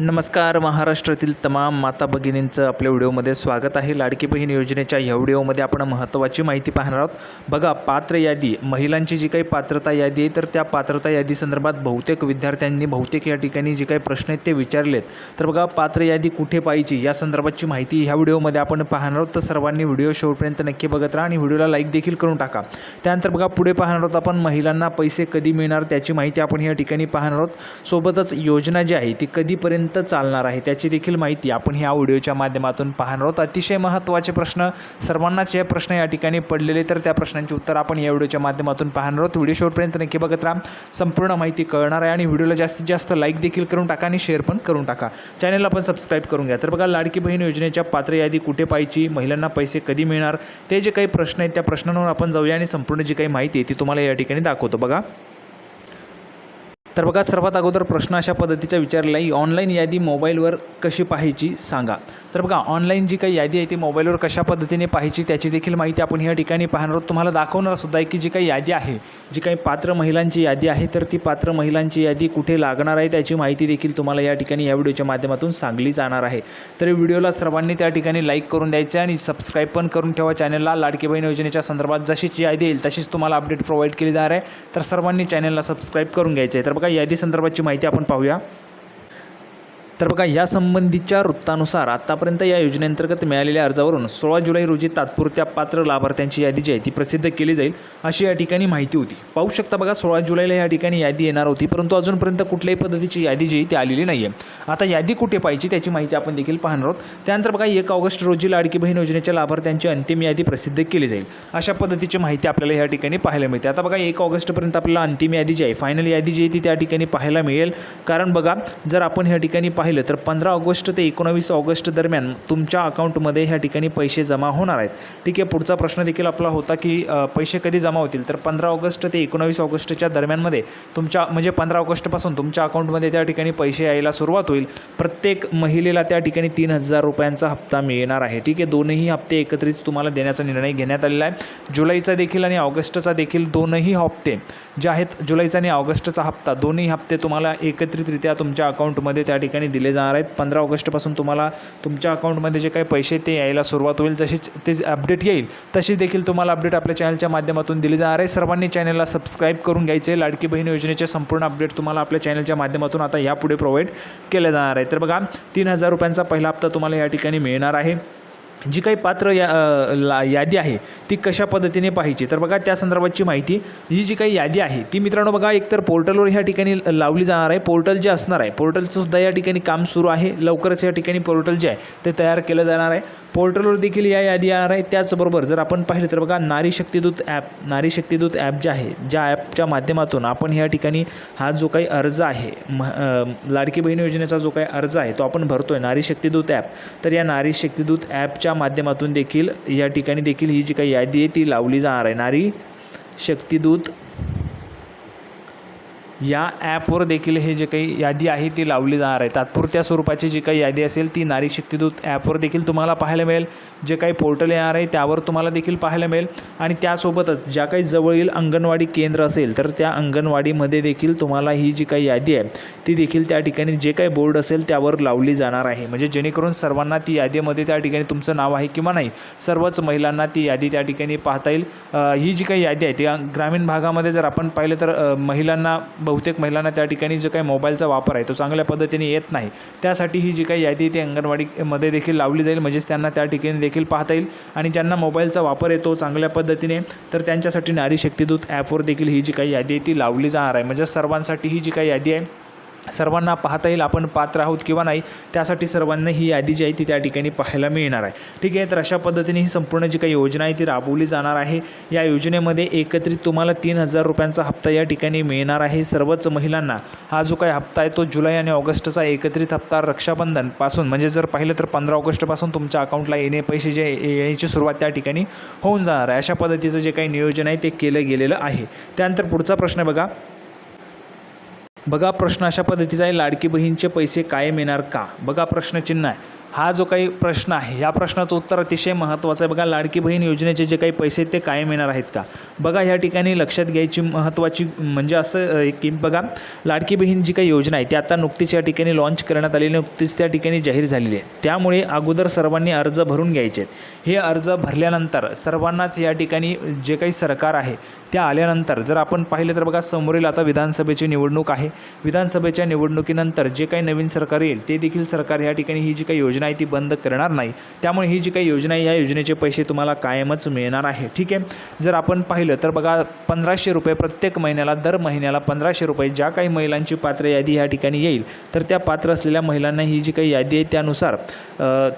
नमस्कार महाराष्ट्रातील तमाम माता भगिनींचं आपल्या व्हिडिओमध्ये स्वागत आहे. लाडकी बहीण योजनेच्या ह्या व्हिडिओमध्ये आपण महत्त्वाची माहिती पाहणार आहोत. बघा पात्र यादी महिलांची जी काही पात्रता यादी आहे तर त्या पात्रता यादी संदर्भात बहुतेक विद्यार्थ्यांनी बहुतेक या ठिकाणी जे काही प्रश्न आहेत ते विचारलेत. तर बघा पात्र यादी कुठे पाहिजे या संदर्भातची माहिती ह्या व्हिडिओमध्ये आपण पाहणार आहोत. तर सर्वांनी व्हिडिओ शेवटपर्यंत नक्की बघत राहा आणि व्हिडिओला लाईक देखील करून टाका. त्यानंतर बघा पुढे पाहणार आहोत आपण महिलांना पैसे कधी मिळणार त्याची माहिती आपण या ठिकाणी पाहणार आहोत. सोबतच योजना जी आहे ती कधीपर्यंत चालणार आहे. त्याची देखील माहिती आपण ह्या व्हिडिओच्या माध्यमातून पाहणार आहोत. अतिशय महत्त्वाचे प्रश्न सर्वांनाच हे प्रश्न या ठिकाणी पडलेले तर त्या प्रश्नांची उत्तर आपण या व्हिडिओच्या माध्यमातून पाहणार आहोत. व्हिडिओ शेवटपर्यंत नक्की बघत राहा. संपूर्ण माहिती कळणार आहे आणि व्हिडिओला जास्तीत जास्त लाईक देखील करून टाका आणि शेअर पण करून टाका. चॅनलला पण सबस्क्राईब करून घ्या. तर बघा लाडकी बहीण योजनेच्या पात्र यादी कुठे पाहिजे महिलांना पैसे कधी मिळणार? ते जे काही प्रश्न आहेत त्या प्रश्नांवर आपण जाऊया आणि संपूर्ण जी काही माहिती आहे ती तुम्हाला या ठिकाणी दाखवतो. बघा तर बघा सर्वात अगोदर प्रश्न अशा पद्धतीचा विचारला आहे ऑनलाईन यादी मोबाईलवर कशी पाहायची सांगा. तर बघा ऑनलाईन जी काही यादी आहे ती मोबाईलवर कशा पद्धतीने पाहायची त्याची देखील माहिती आपण या ठिकाणी पाहणार आहोत. तुम्हाला दाखवणार सुद्धा आहे की जी काही यादी आहे जी काही पात्र महिलांची यादी आहे तर ती पात्र महिलांची यादी कुठे लागणार आहे त्याची माहिती देखील तुम्हाला या ठिकाणी या व्हिडिओच्या माध्यमातून सांगली जाणार आहे. तर व्हिडिओला सर्वांनी त्या ठिकाणी लाईक करून द्यायचं आणि सबस्क्राईब पण करून ठेवा चॅनलला. लाडकी बहीण योजनेच्या संदर्भात जशीच यादी येईल तशीच तुम्हाला अपडेट प्रोव्हाइड केली जाणार आहे. तर सर्वांनी चॅनलला सबस्क्राईब करून घ्यायचं आहे. तर बघा यादी संदर्भाची माहिती आपण पाहूया. तर बघा या संबंधीच्या वृत्तानुसार आतापर्यंत या योजनेअंतर्गत मिळालेल्या अर्जावरून सोळा जुलै रोजी तात्पुरत्या पात्र लाभार्थ्यांची यादी जी आहे ती प्रसिद्ध केली जाईल अशी या ठिकाणी माहिती होती. पाहू शकता बघा सोळा जुलैला या ठिकाणी यादी येणार होती परंतु अजूनपर्यंत कुठल्याही पद्धतीची यादी जी आहे ती आलेली नाही आहे आता यादी कुठे पाहिजे त्याची माहिती आपण देखील पाहणार आहोत. त्यानंतर बघा एक ऑगस्ट रोजी लाडकी बहीण योजनेच्या लाभार्थ्यांची अंतिम यादी प्रसिद्ध केली जाईल. अशा पद्धतीची माहिती आपल्याला या ठिकाणी पाहायला मिळते. आता बघा एक ऑगस्टपर्यंत आपल्याला अंतिम यादी जी आहे फायनल यादी जी आहे ती त्या ठिकाणी पाहायला मिळेल. कारण बघा जर आपण ह्या ठिकाणी पाहिलं तर पंधरा ऑगस्ट ते एकोणावीस ऑगस्ट दरम्यान तुमच्या अकाउंटमध्ये ह्या ठिकाणी पैसे जमा होणार आहेत. ठीक आहे पुढचा प्रश्न देखील आपला होता की पैसे कधी जमा होतील? तर पंधरा ऑगस्ट ते एकोणावीस ऑगस्टच्या दरम्यानमध्ये तुमच्या म्हणजे पंधरा ऑगस्टपासून तुमच्या अकाउंटमध्ये त्या ठिकाणी पैसे यायला सुरुवात होईल. प्रत्येक महिलेला त्या ठिकाणी तीन हजार रुपयांचा हप्ता मिळणार आहे. ठीक आहे दोनही हप्ते एकत्रित तुम्हाला देण्याचा निर्णय घेण्यात आलेला आहे. जुलैचा देखील आणि ऑगस्टचा देखील दोनही हप्ते जे आहेत जुलैचा आणि ऑगस्टचा हप्ता दोन्ही हप्ते तुम्हाला एकत्रितरित्या तुमच्या अकाउंटमध्ये त्या ठिकाणी दिले जाणार आहेत. पंधरा ऑगस्टपासून तुम्हाला तुमच्या अकाउंटमध्ये जे काही पैसे ते यायला सुरुवात होईल जशीच ते अपडेट येईल तशी देखील तुम्हाला अपडेट आपल्या चॅनलच्या माध्यमातून दिली जाणार आहे. सर्वांनी चॅनलला सबस्क्राईब करून घ्यायचे. लाडकी बहीण योजनेचे संपूर्ण अपडेट तुम्हाला आपल्या चॅनलच्या माध्यमातून आता यापुढे प्रोव्हाइड केले जाणार आहे. तर बघा तीन हजार रुपयांचा पहिला हप्ता तुम्हाला या ठिकाणी मिळणार आहे. जी काही पात्र या ला यादी आहे ती कशा पद्धतीने पाहिजे तर बघा त्या संदर्भातची माहिती ही जी काही यादी आहे ती मित्रांनो बघा एकतर पोर्टलवर ह्या ठिकाणी लावली जाणार आहे. पोर्टल जे असणार आहे पोर्टलचं सुद्धा या ठिकाणी काम सुरू आहे. लवकरच या ठिकाणी पोर्टल जे आहे ते तयार केलं जाणार आहे. पोर्टलवर देखील या यादी येणार आहे त्याचबरोबर जर आपण पाहिलं तर बघा नारी शक्तिदूत ॲप नारी शक्तिदूत ॲप जे आहे ज्या ॲपच्या माध्यमातून आपण ह्या ठिकाणी हा जो काही अर्ज आहे म लाडकी बहीण योजनेचा जो काही अर्ज आहे तो आपण भरतो आहे नारी शक्तिदूत ॲप. तर या नारी शक्तिदूत ॲपच्या माध्यमातून देखील या ठिकाणी देखील ही जी काही यादी आहे ती लावली जाणार आहे. नारी शक्तिदूत या ॲपवर देखील हे जे काही यादी आहे ती लावली जाणार आहे. तात्पुरत्या स्वरूपाची जी काही यादी असेल ती नारी शक्तिदूत ॲपवर देखील तुम्हाला पाहायला मिळेल. जे काही पोर्टल येणार आहे त्यावर तुम्हाला देखील पाहायला मिळेल. आणि त्यासोबतच ज्या काही जवळील अंगणवाडी केंद्र असेल तर त्या अंगणवाडीमध्ये देखील तुम्हाला ही जी काही यादी आहे ती देखील त्या ठिकाणी जे काही बोर्ड असेल त्यावर लावली जाणार आहे. म्हणजे जेणेकरून सर्वांना ती यादीमध्ये त्या ठिकाणी तुमचं नाव आहे किंवा नाही सर्वच महिलांना ती यादी त्या ठिकाणी पाहता येईल. ही जी काही यादी आहे ती ग्रामीण भागामध्ये जर आपण पाहिलं तर महिलांना बहुतेक महिलांना त्या ठिकाणी जो काही मोबाईलचा वापर आहे तो चांगल्या पद्धतीने येत नाही. त्यासाठी ही जी काही यादी आहे ती अंगणवाडीमध्ये देखील लावली जाईल. म्हणजेच त्यांना त्या ठिकाणी देखील पाहता येईल. आणि ज्यांना मोबाईलचा वापर येतो चांगल्या पद्धतीने तर त्यांच्यासाठी नारी शक्तिदूत ॲपवर देखील ही जी काही यादी आहे ती लावली जाणार आहे. म्हणजे सर्वांसाठी ही जी काही यादी आहे सर्वांना पाहता येईल. आपण पात्र आहोत किंवा नाही त्यासाठी सर्वांना ही यादी जी आहे ती त्या ठिकाणी पाहायला मिळणार आहे. ठीक आहे तर अशा पद्धतीने ही संपूर्ण जी काही योजना आहे ती राबवली जाणार आहे. या योजनेमध्ये एकत्रित तुम्हाला तीन हजार रुपयांचा हप्ता या ठिकाणी मिळणार आहे. सर्वच महिलांना हा जो काही हप्ता आहे तो जुलै आणि ऑगस्टचा एकत्रित हप्ता रक्षाबंधनपासून म्हणजे जर पाहिलं तर पंधरा ऑगस्टपासून तुमच्या अकाउंटला येणे पैसे जे येण्याची सुरुवात त्या ठिकाणी होऊन जाणार आहे. अशा पद्धतीचं जे काही नियोजन आहे ते केलं गेलेलं आहे. त्यानंतर पुढचा प्रश्न बघा. बघा प्रश्न अशा पद्धतीचा आहे लाडकी बहीणचे पैसे कायम येणार का? बघा प्रश्नचिन्ह आहे. हा जो काही प्रश्न आहे या प्रश्नाचं उत्तर अतिशय महत्त्वाचं आहे. बघा लाडकी बहीण योजनेचे जे काही पैसे ते कायम येणार आहेत का? बघा ह्या ठिकाणी लक्षात घ्यायची महत्त्वाची म्हणजे असं की बघा लाडकी बहीण जी काही योजना आहे ती आता नुकतीच या ठिकाणी लॉन्च करण्यात आलेली नुकतीच त्या ठिकाणी जाहीर झालेली आहे. त्यामुळे अगोदर सर्वांनी अर्ज भरून घ्यायचे हे अर्ज भरल्यानंतर सर्वांनाच या ठिकाणी जे काही सरकार आहे त्या आल्यानंतर जर आपण पाहिलं तर बघा समोरील आता विधानसभेची निवडणूक आहे. विधानसभेच्या निवडणुकीनंतर जे काही नवीन सरकार येईल ते देखील सरकार या ठिकाणी ही जी काही योजना आहे ती बंद करणार नाही. त्यामुळे ही जी काही योजना आहे या योजनेचे पैसे तुम्हाला कायमच मिळणार आहे. ठीक आहे? जर आपण पाहिलं तर बघा पंधराशे रुपये प्रत्येक महिन्याला दर महिन्याला पंधराशे रुपये ज्या काही महिलांची पात्र यादी या ठिकाणी येईल तर त्या पात्र असलेल्या महिलांना ही जी काही यादी आहे त्यानुसार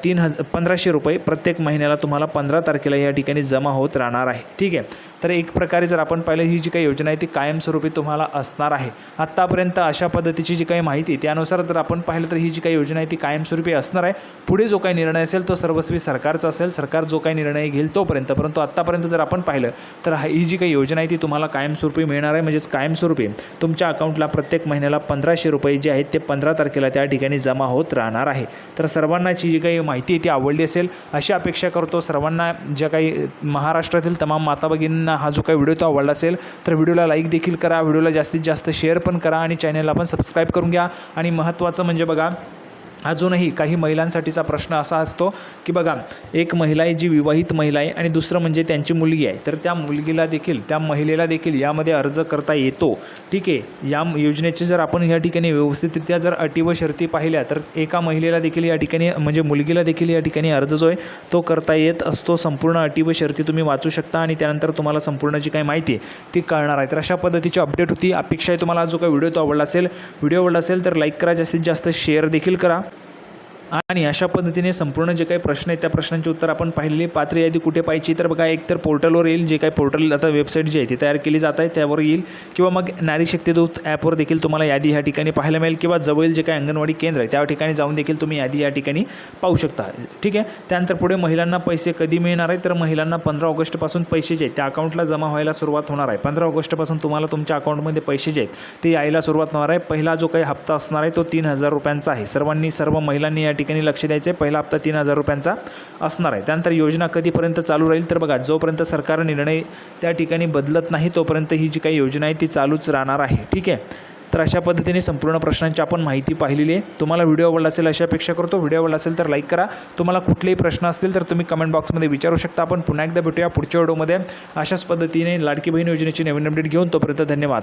तीन हज पंधराशे रुपये प्रत्येक महिन्याला तुम्हाला पंधरा तारखेला या ठिकाणी जमा होत राहणार आहे. ठीक आहे? तर एक प्रकारे जर आपण पाहिलं ही जी काही योजना आहे ती कायमस्वरूपी तुम्हाला असणार आहे. आत्तापर्यंत अशा पद्धतीची जी काही माहिती त्यानुसार जर आपण पाहिलं तर ही जी काही योजना आहे ती कायमस्वरूपी असणार आहे. पुढे जो काही निर्णय असेल तो सर्वस्वी सरकारचा असेल. सरकार जो काही निर्णय घेईल तोपर्यंत परंतु आत्तापर्यंत जर आपण पाहिलं तर हा- ही जी काही योजना आहे ती तुम्हाला कायमस्वरूपी मिळणार आहे. म्हणजेच कायमस्वरूपी तुमच्या अकाउंटला प्रत्येक महिन्याला पंधराशे रुपये जे आहेत ते पंधरा तारखेला त्या ठिकाणी जमा होत राहणार आहे. तर सर्वांनाची जी काही माहिती आहे ती आवडली असेल अशी अपेक्षा करतो. सर्वांना ज्या काही महाराष्ट्रातील तमाम माता भगिनींना हा जो काही व्हिडिओ तो आवडला असेल तर व्हिडिओला लाईक देखील करा. व्हिडिओला जास्तीत जास्त शेअर पण करा आणि चॅनलला पण सबस्क्राईब करून घ्या. आणि महत्त्वाचं म्हणजे बघा अजूनही काही महिलांसाठीचा प्रश्न असा असतो की बघा एक महिला आहे जी विवाहित महिला आहे आणि दुसरं म्हणजे त्यांची मुलगी आहे. तर त्या मुलगीला देखील त्या महिलेला देखील यामध्ये अर्ज करता येतो. ठीक आहे? या योजनेचे जर आपण या ठिकाणी व्यवस्थितरित्या जर अटी व शर्ती पाहिल्या तर एका महिलेला देखील या ठिकाणी म्हणजे मुलगीला देखील या ठिकाणी अर्ज जो आहे तो करता येत असतो. संपूर्ण अटी व शर्ती तुम्ही वाचू शकता आणि त्यानंतर तुम्हाला संपूर्ण जी काही माहिती आहे ती कळणार आहे. तर अशा पद्धतीची अपडेट होती. अपेक्षा आहे तुम्हाला जो काही व्हिडिओ तो आवडला असेल व्हिडिओ आवडला असेल तर लाईक करा. जास्तीत जास्त शेअर देखील करा. आणि अशा पद्धतीने संपूर्ण जे काही प्रश्न आहेत त्या प्रश्नांची उत्तर आपण पाहिलेली पात्र यादी कुठे पाहिजे तर बघा एक तर पोर्टलवर येईल जे काही पोर्टल आता वेबसाईट जी आहे ती तयार केली जात आहे त्यावर येईल. किंवा मग नारी शक्तीदूत ॲपवर देखील तुम्हाला यादी ह्या ठिकाणी पाहायला मिळेल. किंवा जवळील जे काही अंगणवाडी केंद्र आहे त्या ठिकाणी जाऊन देखील तुम्ही यादी या ठिकाणी पाहू शकता. ठीक आहे? त्यानंतर पुढे महिलांना पैसे कधी मिळणार आहे तर महिलांना पंधरा ऑगस्टपासून पैसे जे आहेत त्या अकाउंटला जमा व्हायला सुरुवात होणार आहे. पंधरा ऑगस्टपासून तुम्हाला तुमच्या अकाउंटमध्ये पैसे जे आहेत ते यायला सुरुवात होणार आहे. पहिला जो काही हप्ता असणार आहे तो तीन हजार रुपयांचा आहे. सर्वांनी सर्व महिलांनी या ठिकाणी लक्ष द्यायचं आहे पहिला हप्ता तीन हजार रुपयांचा असणार आहे. त्यानंतर योजना कधीपर्यंत चालू राहील तर बघा जोपर्यंत सरकार निर्णय त्या ठिकाणी बदलत नाही तोपर्यंत ही जी काही योजना आहे ती चालूच राहणार आहे. ठीक आहे? तर अशा पद्धतीने संपूर्ण प्रश्नांची आपण माहिती पाहिलेली आहे. तुम्हाला व्हिडिओ आवडला असेल अशी अपेक्षा करतो. व्हिडिओ आवडला असेल तर लाईक करा. तुम्हाला कुठलेही प्रश्न असतील तर तुम्ही कमेंट बॉक्समध्ये विचारू शकता. आपण पुन्हा एकदा भेटूया पुढच्या व्हिडिओमध्ये. अशाच पद्धतीने लाडकी बहीण योजनेची नवीन अपडेट घेऊन तोपर्यंत धन्यवाद.